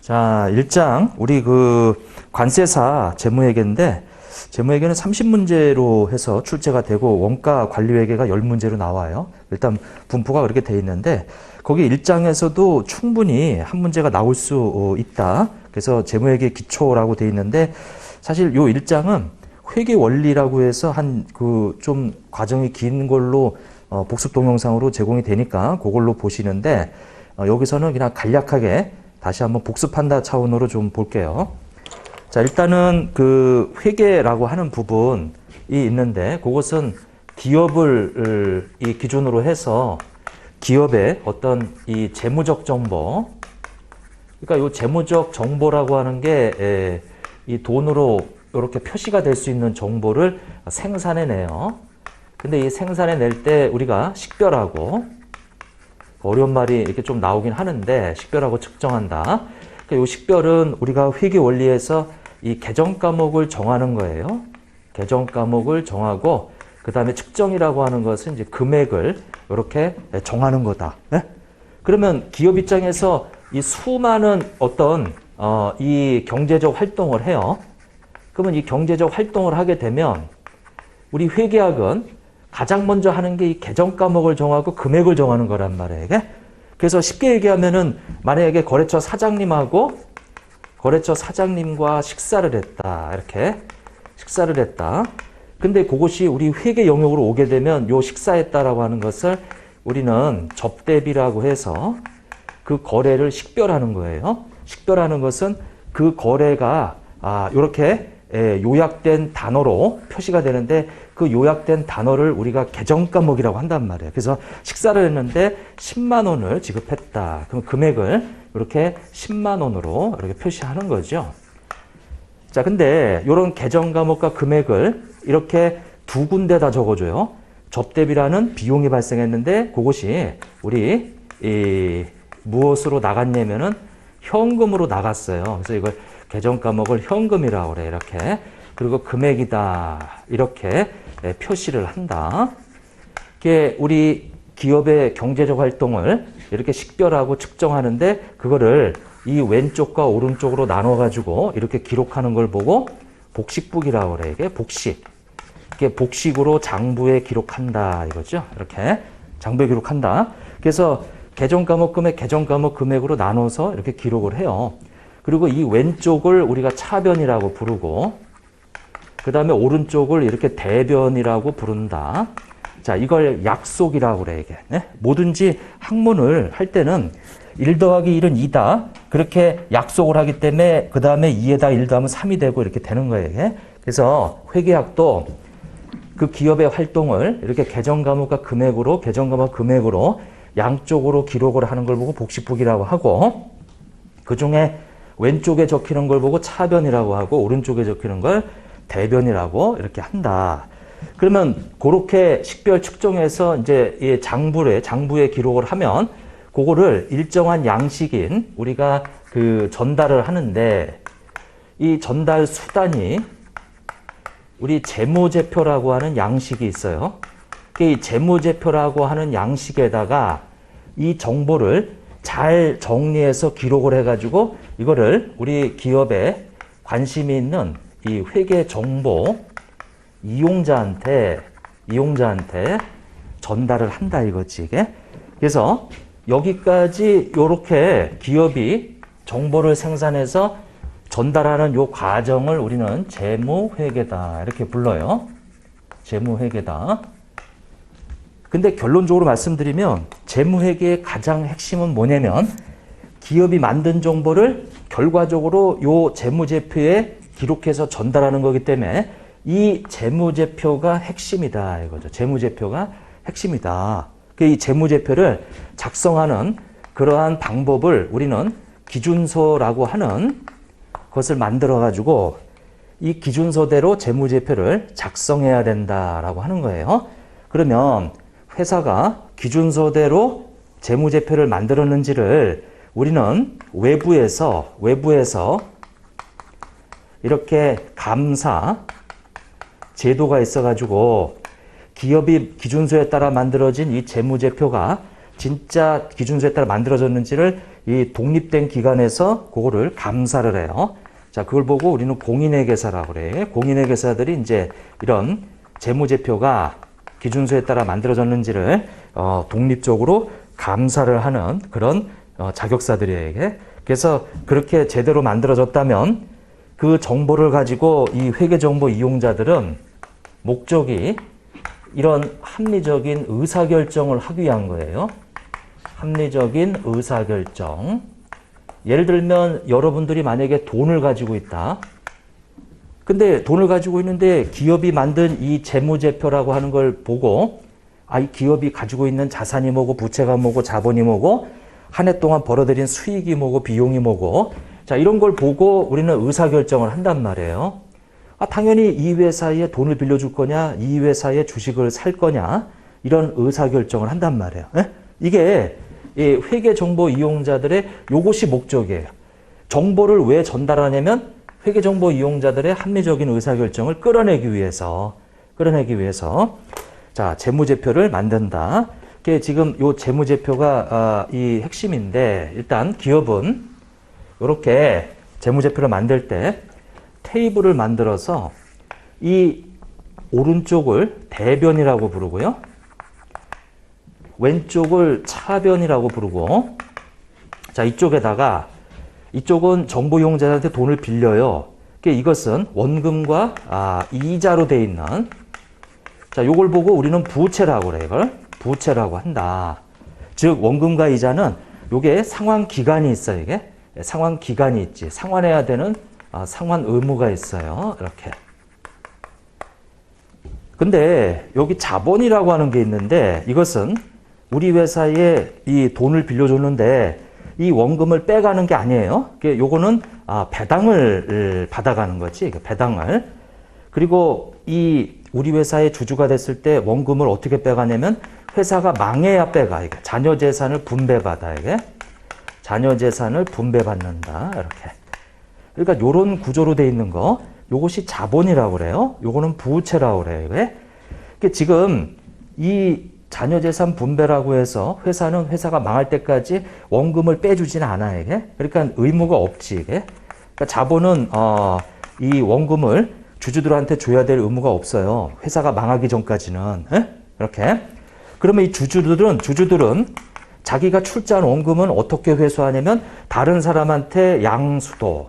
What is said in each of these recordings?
자, 1장 우리 그 관세사 재무회계인데 재무회계는 30문제로 해서 출제가 되고 원가 관리회계가 10문제로 나와요. 일단 분포가 그렇게 돼 있는데 거기 1장에서도 충분히 한 문제가 나올 수 있다. 그래서 재무회계 기초라고 돼 있는데 사실 요 1장은 회계 원리라고 해서 한 그 좀 과정이 긴 걸로 어, 복습 동영상으로 제공이 되니까 그걸로 보시는데 어, 여기서는 그냥 간략하게 다시 한번 복습한다 차원으로 좀 볼게요. 자, 일단은 그 회계라고 하는 부분이 있는데 그것은 기업을 이 기준으로 해서 기업의 어떤 이 재무적 정보 그러니까 이 재무적 정보라고 하는 게 이 돈으로 이렇게 표시가 될 수 있는 정보를 생산해 내요. 근데 이 생산해 낼 때 우리가 식별하고 어려운 말이 이렇게 좀 나오긴 하는데 식별하고 측정한다. 그러니까 이 식별은 우리가 회계 원리에서 이 계정 과목을 정하는 거예요. 계정 과목을 정하고 그 다음에 측정이라고 하는 것은 이제 금액을 이렇게 정하는 거다. 네? 그러면 기업 입장에서 이 수많은 어떤 어, 이 경제적 활동을 해요. 그러면 이 경제적 활동을 하게 되면 우리 회계학은 가장 먼저 하는 게 이 계정 과목을 정하고 금액을 정하는 거란 말이에요. 그래서 쉽게 얘기하면은 만약에 거래처 사장님하고 거래처 사장님과 식사를 했다. 이렇게 식사를 했다. 근데 그것이 우리 회계 영역으로 오게 되면 요 식사했다라고 하는 것을 우리는 접대비라고 해서 그 거래를 식별하는 거예요. 식별하는 것은 그 거래가 아, 요렇게 예, 요약된 단어로 표시가 되는데 그 요약된 단어를 우리가 계정 과목이라고 한단 말이에요. 그래서 식사를 했는데 10만 원을 지급했다. 그럼 금액을 이렇게 10만 원으로 이렇게 표시하는 거죠. 자, 근데 이런 계정 과목과 금액을 이렇게 두 군데 다 적어줘요. 접대비라는 비용이 발생했는데 그것이 우리 이 무엇으로 나갔냐면은 현금으로 나갔어요. 그래서 이걸 계정 과목을 현금이라고 그래 이렇게 그리고 금액이다 이렇게 네, 표시를 한다. 이게 우리 기업의 경제적 활동을 이렇게 식별하고 측정하는데 그거를 이 왼쪽과 오른쪽으로 나눠 가지고 이렇게 기록하는 걸 보고 복식북이라고 그래 이게 복식. 이게 복식으로 장부에 기록한다 이거죠. 이렇게 장부에 기록한다. 그래서 계정 과목 금액, 계정 과목 금액으로 나눠서 이렇게 기록을 해요. 그리고 이 왼쪽을 우리가 차변이라고 부르고 그 다음에 오른쪽을 이렇게 대변이라고 부른다. 자, 이걸 약속이라고 그래, 이게. 네? 뭐든지 학문을 할 때는 1 더하기 1은 2다. 그렇게 약속을 하기 때문에 그 다음에 2에다 1 더하면 3이 되고 이렇게 되는 거예요, 이게. 그래서 회계학도 그 기업의 활동을 이렇게 계정 과목과 금액으로, 계정 과목 금액으로 양쪽으로 기록을 하는 걸 보고 복식북이라고 하고 그 중에 왼쪽에 적히는 걸 보고 차변이라고 하고 오른쪽에 적히는 걸 대변이라고 이렇게 한다. 그러면 그렇게 식별 측정해서 이제 이 장부에 장부에 기록을 하면 그거를 일정한 양식인 우리가 그 전달을 하는데 이 전달 수단이 우리 재무제표라고 하는 양식이 있어요. 이 재무제표라고 하는 양식에다가 이 정보를 잘 정리해서 기록을 해가지고 이거를 우리 기업에 관심이 있는 이 회계 정보 이용자한테 이용자한테 전달을 한다 이거지 이게. 그래서 여기까지 이렇게 기업이 정보를 생산해서 전달하는 요 과정을 우리는 재무회계다 이렇게 불러요. 재무회계다. 근데 결론적으로 말씀드리면 재무회계의 가장 핵심은 뭐냐면 기업이 만든 정보를 결과적으로 요 재무제표에 기록해서 전달하는 거기 때문에 이 재무제표가 핵심이다 이거죠. 재무제표가 핵심이다. 그이 재무제표를 작성하는 그러한 방법을 우리는 기준서라고 하는 것을 만들어 가지고 이 기준서대로 재무제표를 작성해야 된다라고 하는 거예요. 그러면 회사가 기준서대로 재무제표를 만들었는지를 우리는 외부에서 외부에서 이렇게 감사 제도가 있어가지고 기업이 기준서에 따라 만들어진 이 재무제표가 진짜 기준서에 따라 만들어졌는지를 이 독립된 기관에서 그거를 감사를 해요. 자, 그걸 보고 우리는 공인회계사라고 그래. 공인회계사들이 이제 이런 재무제표가 기준서에 따라 만들어졌는지를 어, 독립적으로 감사를 하는 그런 어, 자격사들에게 그래서 그렇게 제대로 만들어졌다면 그 정보를 가지고 이 회계정보 이용자들은 목적이 이런 합리적인 의사결정을 하기 위한 거예요. 합리적인 의사결정. 예를 들면 여러분들이 만약에 돈을 가지고 있다. 근데 돈을 가지고 있는데 기업이 만든 이 재무제표라고 하는 걸 보고 아, 이 기업이 가지고 있는 자산이 뭐고 부채가 뭐고 자본이 뭐고 한 해 동안 벌어들인 수익이 뭐고 비용이 뭐고 자, 이런 걸 보고 우리는 의사결정을 한단 말이에요. 아, 당연히 이 회사에 돈을 빌려줄 거냐, 이 회사에 주식을 살 거냐, 이런 의사결정을 한단 말이에요. 예? 이게 이 회계정보 이용자들의 요것이 목적이에요. 정보를 왜 전달하냐면 회계정보 이용자들의 합리적인 의사결정을 끌어내기 위해서, 끌어내기 위해서, 자, 재무제표를 만든다. 이게 지금 요 재무제표가 아, 이 핵심인데, 일단 기업은 이렇게 재무제표를 만들 때 테이블을 만들어서 이 오른쪽을 대변이라고 부르고요. 왼쪽을 차변이라고 부르고 자 이쪽에다가 이쪽은 정보 이용자한테 돈을 빌려요. 그러니까 이것은 원금과 아, 이자로 돼 있는 자 요걸 보고 우리는 부채라고 그래 이걸 부채라고 한다. 즉 원금과 이자는 요게 상환 기간이 있어요 이게 상환 기간이 있지 상환해야 되는 아, 상환 의무가 있어요 이렇게. 근데 여기 자본이라고 하는 게 있는데 이것은 우리 회사에 이 돈을 빌려줬는데 이 원금을 빼가는 게 아니에요. 요거는 아, 배당을 받아가는 거지. 이거 배당을. 그리고 이 우리 회사의 주주가 됐을 때 원금을 어떻게 빼가냐면 회사가 망해야 빼가. 자녀 재산을 분배받아 이게. 자녀 재산을 분배받는다. 이렇게. 그러니까 요런 구조로 돼 있는 거 요것이 자본이라고 그래요. 요거는 부채라고 그래요. 이게. 이게 지금 이 자녀 재산 분배라고 해서 회사는 회사가 망할 때까지 원금을 빼주지는 않아 이게. 그러니까 의무가 없지 이게. 그러니까 자본은 어, 이 원금을 주주들한테 줘야 될 의무가 없어요. 회사가 망하기 전까지는 에? 이렇게. 그러면 이 주주들은 주주들은 자기가 출자한 원금은 어떻게 회수하냐면 다른 사람한테 양수도.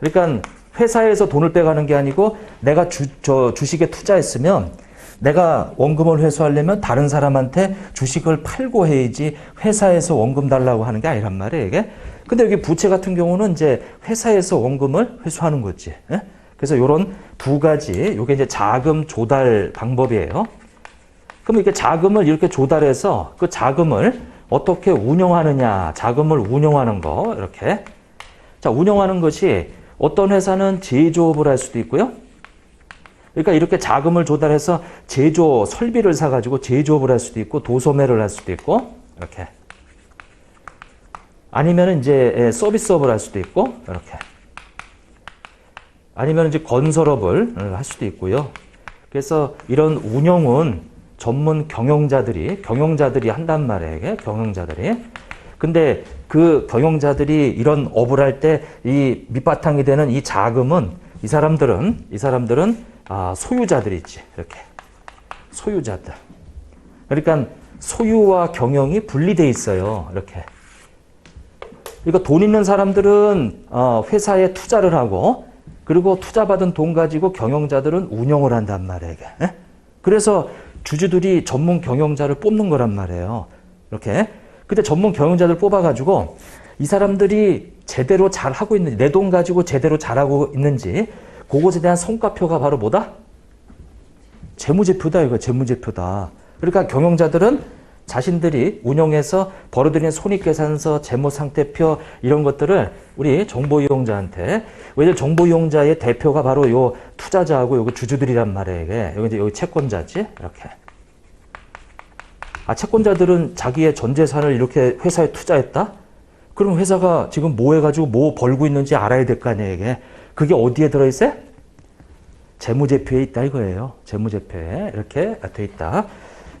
그러니까 회사에서 돈을 빼가는 게 아니고 내가 주, 저 주식에 투자했으면 내가 원금을 회수하려면 다른 사람한테 주식을 팔고 해야지 회사에서 원금 달라고 하는 게 아니란 말이에요, 이게. 근데 여기 부채 같은 경우는 이제 회사에서 원금을 회수하는 거지. 예? 그래서 이런 두 가지, 요게 이제 자금 조달 방법이에요. 그럼 이렇게 자금을 이렇게 조달해서 그 자금을 어떻게 운영하느냐, 자금을 운영하는 거, 이렇게. 자, 운영하는 것이 어떤 회사는 제조업을 할 수도 있고요. 그러니까 이렇게 자금을 조달해서 제조 설비를 사가지고 제조업을 할 수도 있고 도소매를 할 수도 있고 이렇게 아니면 이제 서비스업을 할 수도 있고 이렇게 아니면 이제 건설업을 할 수도 있고요. 그래서 이런 운영은 전문 경영자들이 경영자들이 한단 말이에요. 경영자들이. 근데 그 경영자들이 이런 업을 할 때 이 밑바탕이 되는 이 자금은 이 사람들은 이 사람들은 아, 소유자들이지 이렇게 소유자들. 그러니까 소유와 경영이 분리돼 있어요. 이렇게. 그러니까 돈 있는 사람들은 어, 회사에 투자를 하고 그리고 투자받은 돈 가지고 경영자들은 운영을 한단 말이에요. 예? 그래서 주주들이 전문 경영자를 뽑는 거란 말이에요. 이렇게. 근데 전문 경영자들 뽑아가지고 이 사람들이 제대로 잘 하고 있는지, 내 돈 가지고 제대로 잘하고 있는지, 그것에 대한 성과표가 바로 뭐다? 재무제표다, 이거 재무제표다. 그러니까 경영자들은 자신들이 운영해서 벌어들인 손익계산서, 재무상태표 이런 것들을 우리 정보 이용자한테 왜냐면 정보 이용자의 대표가 바로 요 투자자하고 여기 주주들이란 말이에요. 여기 이제 여기 채권자지 이렇게. 아 채권자들은 자기의 전 재산을 이렇게 회사에 투자했다? 그럼 회사가 지금 뭐 해가지고 뭐 벌고 있는지 알아야 될 거 아니에요. 이게 그게 어디에 들어있어요? 재무제표에 있다 이거예요. 재무제표에 이렇게 돼 있다.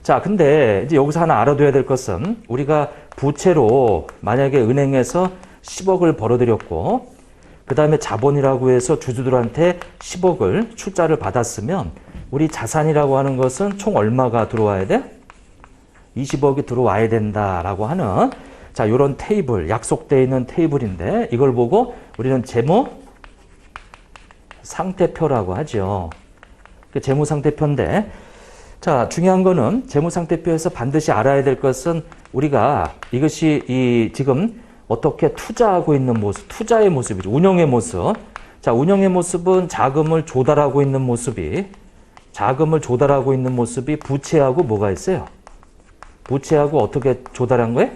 자, 근데 이제 여기서 하나 알아둬야 될 것은 우리가 부채로 만약에 은행에서 10억을 벌어들였고 그 다음에 자본이라고 해서 주주들한테 10억을 출자를 받았으면 우리 자산이라고 하는 것은 총 얼마가 들어와야 돼? 20억이 들어와야 된다라고 하는 자 이런 테이블 약속되어 있는 테이블인데 이걸 보고 우리는 재무 상태표라고 하죠. 그 재무 상태표인데 자 중요한 거는 재무 상태표에서 반드시 알아야 될 것은 우리가 이것이 이 지금 어떻게 투자하고 있는 모습, 투자의 모습이죠. 운영의 모습. 자, 운영의 모습은 자금을 조달하고 있는 모습이 자금을 조달하고 있는 모습이 부채하고 뭐가 있어요? 부채하고 어떻게 조달한 거예요?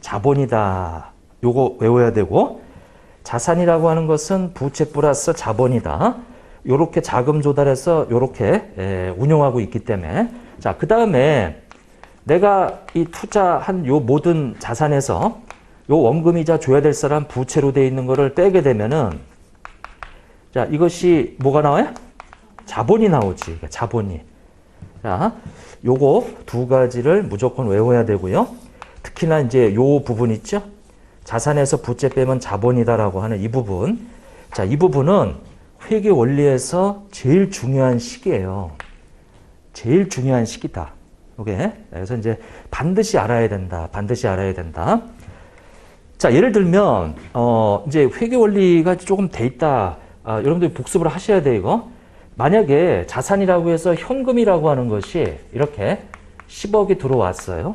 자본이다. 요거 외워야 되고 자산이라고 하는 것은 부채 플러스 자본이다. 요렇게 자금 조달해서 요렇게 에, 운용하고 있기 때문에 자, 그 다음에 내가 이 투자한 요 모든 자산에서 요 원금이자 줘야 될 사람 부채로 돼 있는 거를 빼게 되면은 자, 이것이 뭐가 나와요? 자본이 나오지. 그러니까 자본이. 자, 요거 두 가지를 무조건 외워야 되고요. 특히나 이제 요 부분 있죠? 자산에서 부채 빼면 자본이다라고 하는 이 부분. 자, 이 부분은 회계 원리에서 제일 중요한 시기예요. 제일 중요한 시기다. 오케이? 그래서 이제 반드시 알아야 된다. 반드시 알아야 된다. 자, 예를 들면, 어, 이제 회계 원리가 조금 돼 있다. 아, 여러분들이 복습을 하셔야 돼, 이거. 만약에 자산이라고 해서 현금이라고 하는 것이 이렇게 10억이 들어왔어요.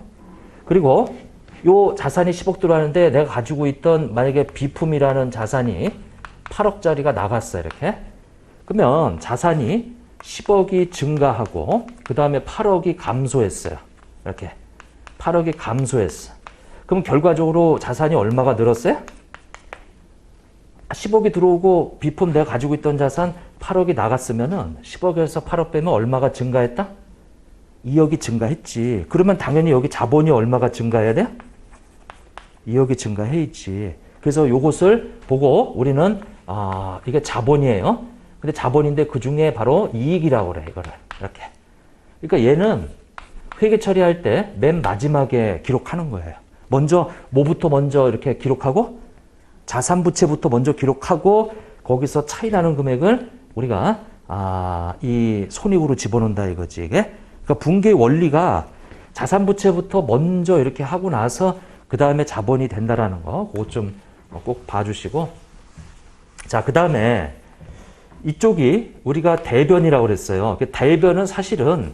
그리고 요 자산이 10억 들어왔는데 내가 가지고 있던 만약에 비품이라는 자산이 8억짜리가 나갔어요, 이렇게. 그러면 자산이 10억이 증가하고 그 다음에 8억이 감소했어요. 이렇게. 8억이 감소했어. 그럼 결과적으로 자산이 얼마가 늘었어요? 10억이 들어오고 비품 내가 가지고 있던 자산 8억이 나갔으면은 10억에서 8억 빼면 얼마가 증가했다? 2억이 증가했지. 그러면 당연히 여기 자본이 얼마가 증가해야 돼? 2억이 증가해야지. 그래서 요것을 보고 우리는 아, 이게 자본이에요. 근데 자본인데 그 중에 바로 이익이라고 그래, 이거를. 이렇게. 그러니까 얘는 회계 처리할 때 맨 마지막에 기록하는 거예요. 먼저 뭐부터 먼저 이렇게 기록하고 자산 부채부터 먼저 기록하고 거기서 차이 나는 금액을 우리가 아, 이 손익으로 집어넣는다 이거지 이게. 그러니까 붕괴 원리가 자산 부채부터 먼저 이렇게 하고 나서 그 다음에 자본이 된다라는 거, 그거 좀꼭 봐주시고. 자, 그 다음에 이쪽이 우리가 대변이라고 그랬어요. 그 대변은 사실은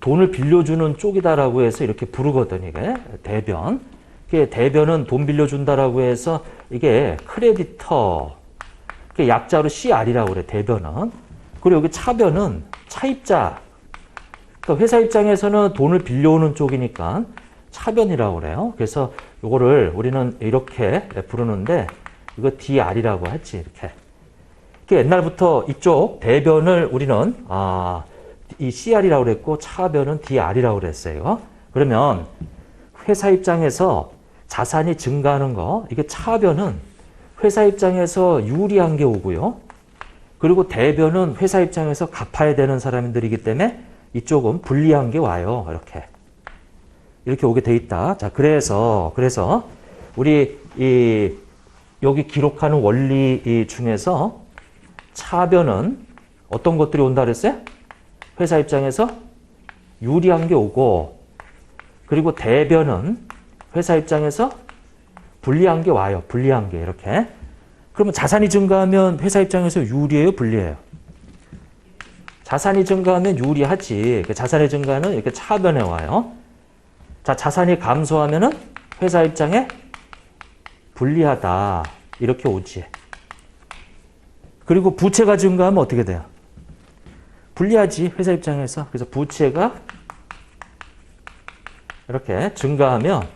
돈을 빌려주는 쪽이다라고 해서 이렇게 부르거든, 이게. 대변. 이게 대변은 돈 빌려준다라고 해서 이게 크레디터. 그 약자로 CR이라고 그래, 대변은. 그리고 여기 차변은 차입자. 그러니까 회사 입장에서는 돈을 빌려오는 쪽이니까 차변이라고 그래요. 그래서 요거를 우리는 이렇게 부르는데 이거 DR이라고 했지, 이렇게. 그 옛날부터 이쪽 대변을 우리는 아, 이 CR이라고 그랬고 차변은 DR이라고 그랬어요. 그러면 회사 입장에서 자산이 증가하는 거, 이게 차변은 회사 입장에서 유리한 게 오고요. 그리고 대변은 회사 입장에서 갚아야 되는 사람들이기 때문에 이쪽은 불리한 게 와요. 이렇게. 이렇게 오게 돼 있다. 자, 그래서, 그래서 우리 이 여기 기록하는 원리 이 중에서 차변은 어떤 것들이 온다 그랬어요? 회사 입장에서 유리한 게 오고 그리고 대변은 회사 입장에서 불리한 게 와요. 불리한 게 이렇게. 그러면 자산이 증가하면 회사 입장에서 유리해요, 불리해요? 자산이 증가하면 유리하지. 그 자산의 증가는 이렇게 차변에 와요. 자, 자산이 감소하면은 회사 입장에 불리하다. 이렇게 오지. 그리고 부채가 증가하면 어떻게 돼요? 불리하지. 회사 입장에서. 그래서 부채가 이렇게 증가하면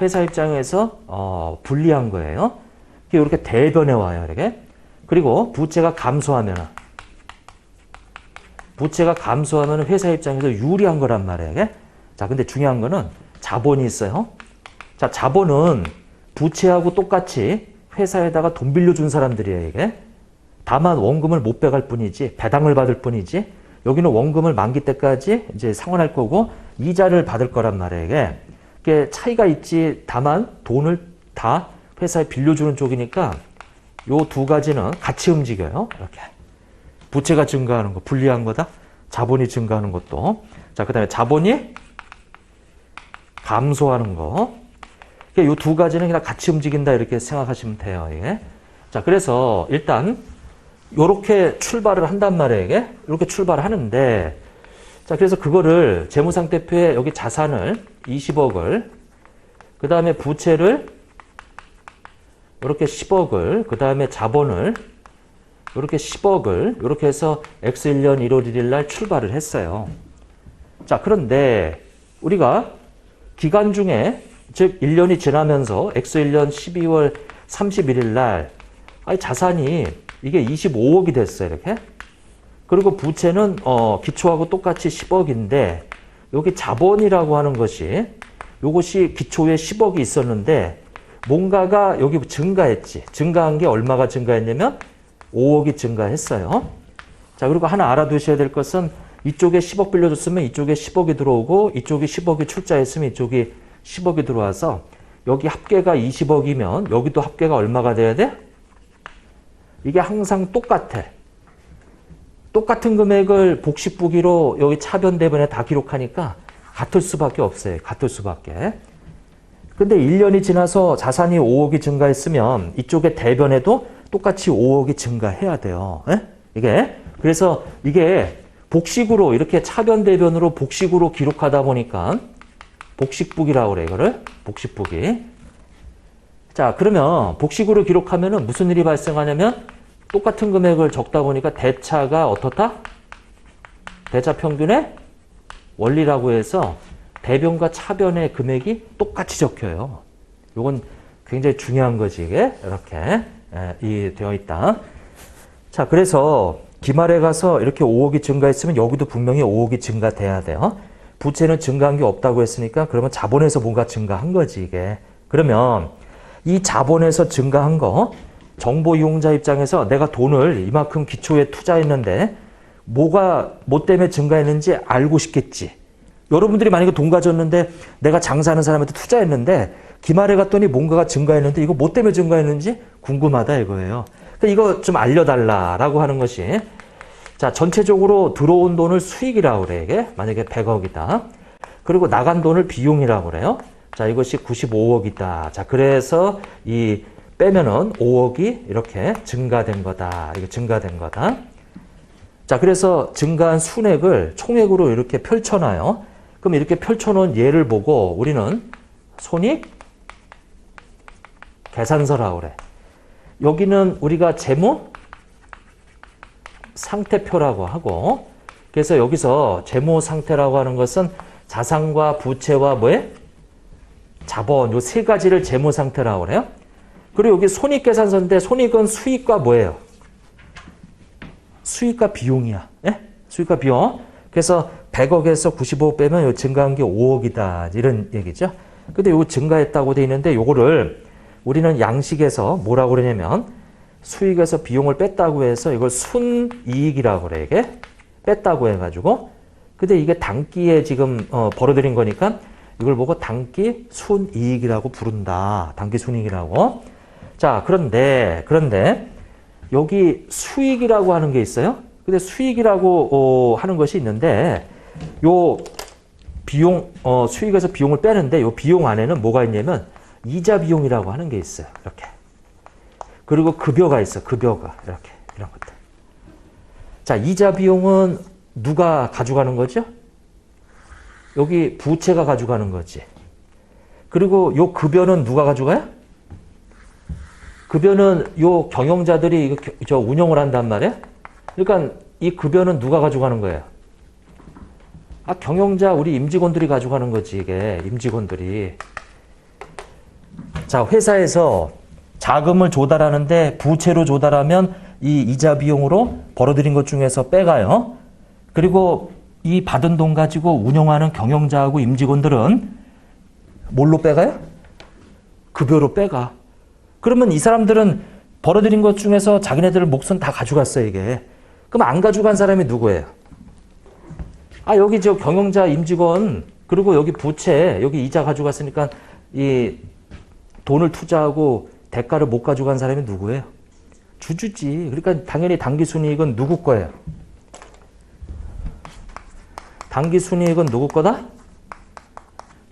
회사 입장에서 어, 불리한 거예요. 이렇게 대변에 와요. 이렇게. 그리고 부채가 감소하면 부채가 감소하면 회사 입장에서 유리한 거란 말이에요. 이게. 자, 근데 중요한 거는 자본이 있어요. 자, 자본은 부채하고 똑같이 회사에다가 돈 빌려준 사람들이에요, 이게. 다만 원금을 못 빼갈 뿐이지, 배당을 받을 뿐이지, 여기는 원금을 만기 때까지 이제 상환할 거고, 이자를 받을 거란 말이에요, 이게. 이게 차이가 있지 다만 돈을 다 회사에 빌려주는 쪽이니까 요 두 가지는 같이 움직여요. 이렇게. 부채가 증가하는 거 불리한 거다. 자본이 증가하는 것도. 자, 그 다음에 자본이 감소하는 거. 이 두 가지는 그냥 같이 움직인다 이렇게 생각하시면 돼요. 이게. 자, 그래서 일단 요렇게 출발을 한단 말이에요. 이게. 이렇게 출발을 하는데 자, 그래서 그거를 재무상태표에 여기 자산을 20억을 그 다음에 부채를 이렇게 10억을 그 다음에 자본을 이렇게 10억을 이렇게 해서 X1년 1월 1일 날 출발을 했어요. 자, 그런데 우리가 기간 중에 즉 1년이 지나면서 X1년 12월 31일 날 자산이 이게 25억이 됐어요. 이렇게. 그리고 부채는 어, 기초하고 똑같이 10억인데 여기 자본이라고 하는 것이 요것이 기초에 10억이 있었는데 뭔가가 여기 증가했지. 증가한 게 얼마가 증가했냐면 5억이 증가했어요. 자, 그리고 하나 알아두셔야 될 것은 이쪽에 10억 빌려줬으면 이쪽에 10억이 들어오고 이쪽이 10억이 출자했으면 이쪽이 10억이 들어와서 여기 합계가 20억이면 여기도 합계가 얼마가 돼야 돼? 이게 항상 똑같아. 똑같은 금액을 복식부기로 여기 차변 대변에 다 기록하니까 같을 수밖에 없어요. 같을 수밖에. 근데 1년이 지나서 자산이 5억이 증가했으면 이쪽에 대변에도 똑같이 5억이 증가해야 돼요. 예? 이게 그래서 이게 복식으로 이렇게 차변 대변으로 복식으로 기록하다 보니까 복식북이라고 그래 이거를 복식북이. 자 그러면 복식으로 기록하면은 무슨 일이 발생하냐면 똑같은 금액을 적다 보니까 대차가 어떻다? 대차 평균의 원리라고 해서 대변과 차변의 금액이 똑같이 적혀요. 이건 굉장히 중요한 거지 이게 이렇게 예, 이 되어 있다. 자 그래서 기말에 가서 이렇게 5억이 증가했으면 여기도 분명히 5억이 증가돼야 돼요. 부채는 증가한 게 없다고 했으니까 그러면 자본에서 뭔가 증가한 거지 이게. 그러면 이 자본에서 증가한 거 정보 이용자 입장에서 내가 돈을 이만큼 기초에 투자했는데 뭐가 뭐 때문에 증가했는지 알고 싶겠지. 여러분들이 만약에 돈 가졌는데 내가 장사하는 사람한테 투자했는데 기말에 갔더니 뭔가가 증가했는데 이거 뭐 때문에 증가했는지 궁금하다 이거예요. 그러니까 이거 좀 알려달라라고 하는 것이 자 전체적으로 들어온 돈을 수익이라고 그래 이게 만약에 100억이다. 그리고 나간 돈을 비용이라고 그래요. 자 이것이 95억이다. 자 그래서 이 빼면은 5억이 이렇게 증가된 거다. 이게 증가된 거다. 자, 그래서 증가한 순액을 총액으로 이렇게 펼쳐놔요. 그럼 이렇게 펼쳐놓은 예를 보고 우리는 손익 계산서라고 그래. 여기는 우리가 재무 상태표라고 하고 그래서 여기서 재무 상태라고 하는 것은 자산과 부채와 뭐에 자본 요 세 가지를 재무 상태라고 그래요. 그리고 여기 손익계산서인데 손익은 수익과 뭐예요? 수익과 비용이야. 예? 수익과 비용. 그래서 100억에서 95억 빼면 요 증가한 게 5억이다. 이런 얘기죠. 근데 요거 증가했다고 돼 있는데 요거를 우리는 양식에서 뭐라고 그러냐면 수익에서 비용을 뺐다고 해서 이걸 순이익이라고 그래. 이게 뺐다고 해가지고. 근데 이게 단기에 지금 어, 벌어들인 거니까 이걸 보고 단기 순이익이라고 부른다. 단기 순이익이라고. 자, 그런데, 그런데, 여기 수익이라고 하는 게 있어요. 근데 수익이라고 어, 하는 것이 있는데, 요 비용, 어, 수익에서 비용을 빼는데, 요 비용 안에는 뭐가 있냐면, 이자 비용이라고 하는 게 있어요. 이렇게. 그리고 급여가 있어, 급여가. 이렇게. 이런 것들. 자, 이자 비용은 누가 가져가는 거죠? 여기 부채가 가져가는 거지. 그리고 요 급여는 누가 가져가요? 급여는 요 경영자들이 이거 겨- 저 운영을 한단 말이에요. 그러니까 이 급여는 누가 가져가는 거예요? 아 경영자 우리 임직원들이 가져가는 거지 이게 임직원들이. 자 회사에서 자금을 조달하는데 부채로 조달하면 이 이자 비용으로 벌어들인 것 중에서 빼가요. 그리고 이 받은 돈 가지고 운영하는 경영자하고 임직원들은 뭘로 빼가요? 급여로 빼가. 그러면 이 사람들은 벌어들인 것 중에서 자기네들 몫은 다 가져갔어, 이게. 그럼 안 가져간 사람이 누구예요? 아, 여기 저 경영자, 임직원, 그리고 여기 부채, 여기 이자 가져갔으니까 이 돈을 투자하고 대가를 못 가져간 사람이 누구예요? 주주지. 그러니까 당연히 당기 순이익은 누구 거예요? 당기 순이익은 누구 거다?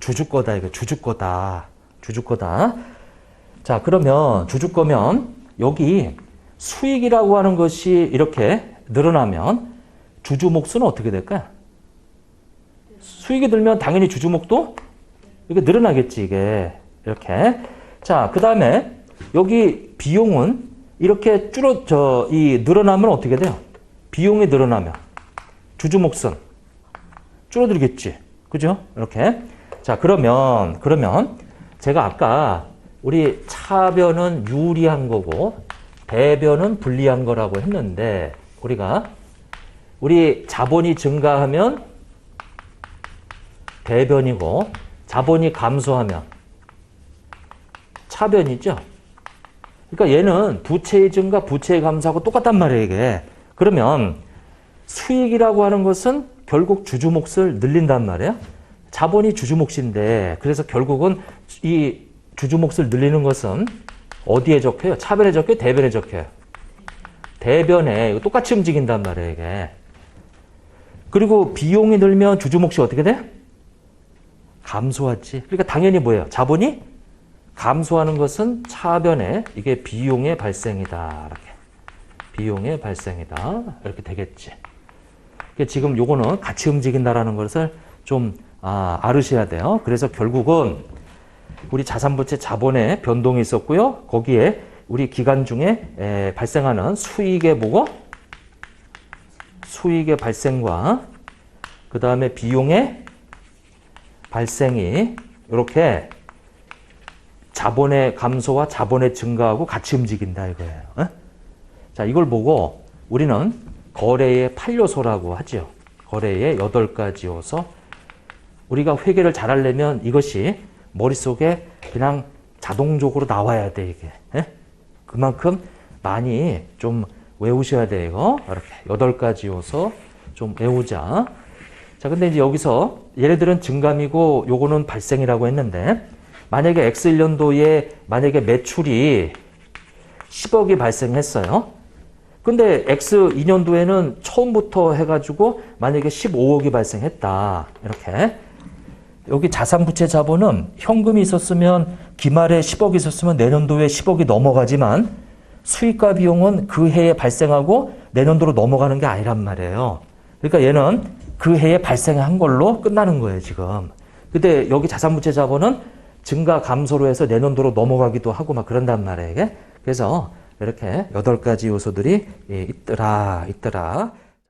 주주 거다. 이거 주주 거다. 주주 거다. 자, 그러면 주주 거면 여기 수익이라고 하는 것이 이렇게 늘어나면 주주 몫은 어떻게 될까요? 수익이 들면 당연히 주주 몫도 이게 늘어나겠지, 이게. 이렇게. 자, 그 다음에 여기 비용은 이렇게 줄어, 저, 이 늘어나면 어떻게 돼요? 비용이 늘어나면 주주 몫은 줄어들겠지. 그죠? 이렇게. 자, 그러면, 그러면 제가 아까 우리 차변은 유리한 거고 대변은 불리한 거라고 했는데 우리가 우리 자본이 증가하면 대변이고 자본이 감소하면 차변이죠. 그러니까 얘는 부채의 증가, 부채의 감소하고 똑같단 말이에요, 이게. 그러면 수익이라고 하는 것은 결국 주주 몫을 늘린단 말이에요. 자본이 주주 몫인데 그래서 결국은 이 주주 몫을 늘리는 것은 어디에 적혀요? 차변에 적혀요? 대변에 적혀요? 대변에 똑같이 움직인단 말이에요, 이게. 그리고 비용이 늘면 주주 몫이 어떻게 돼? 감소하지. 그러니까 당연히 뭐예요? 자본이 감소하는 것은 차변에 이게 비용의 발생이다. 이렇게. 비용의 발생이다. 이렇게 되겠지. 지금 요거는 같이 움직인다라는 것을 좀 아, 알으셔야 돼요. 그래서 결국은 우리 자산부채 자본의 변동이 있었고요. 거기에 우리 기간 중에 에, 발생하는 수익의 뭐고? 수익의 발생과 그 다음에 비용의 발생이 이렇게 자본의 감소와 자본의 증가하고 같이 움직인다 이거예요. 어? 자, 이걸 보고 우리는 거래의 8요소라고 하죠. 거래의 8가지 요소. 우리가 회계를 잘하려면 이것이 머릿속에 그냥 자동적으로 나와야 돼, 이게. 예? 그만큼 많이 좀 외우셔야 돼요, 이거. 이렇게. 8가지 요소 좀 외우자. 자, 근데 이제 여기서 얘네들은 증감이고 요거는 발생이라고 했는데 만약에 X1년도에 만약에 매출이 10억이 발생했어요. 근데 X2년도에는 처음부터 해가지고 만약에 15억이 발생했다. 이렇게. 여기 자산부채 자본은 현금이 있었으면 기말에 10억이 있었으면 내년도에 10억이 넘어가지만 수익과 비용은 그 해에 발생하고 내년도로 넘어가는 게 아니란 말이에요. 그러니까 얘는 그 해에 발생한 걸로 끝나는 거예요, 지금. 근데 여기 자산부채 자본은 증가 감소로 해서 내년도로 넘어가기도 하고 막 그런단 말이에요. 그래서 이렇게 여덟 가지 요소들이 있더라, 있더라.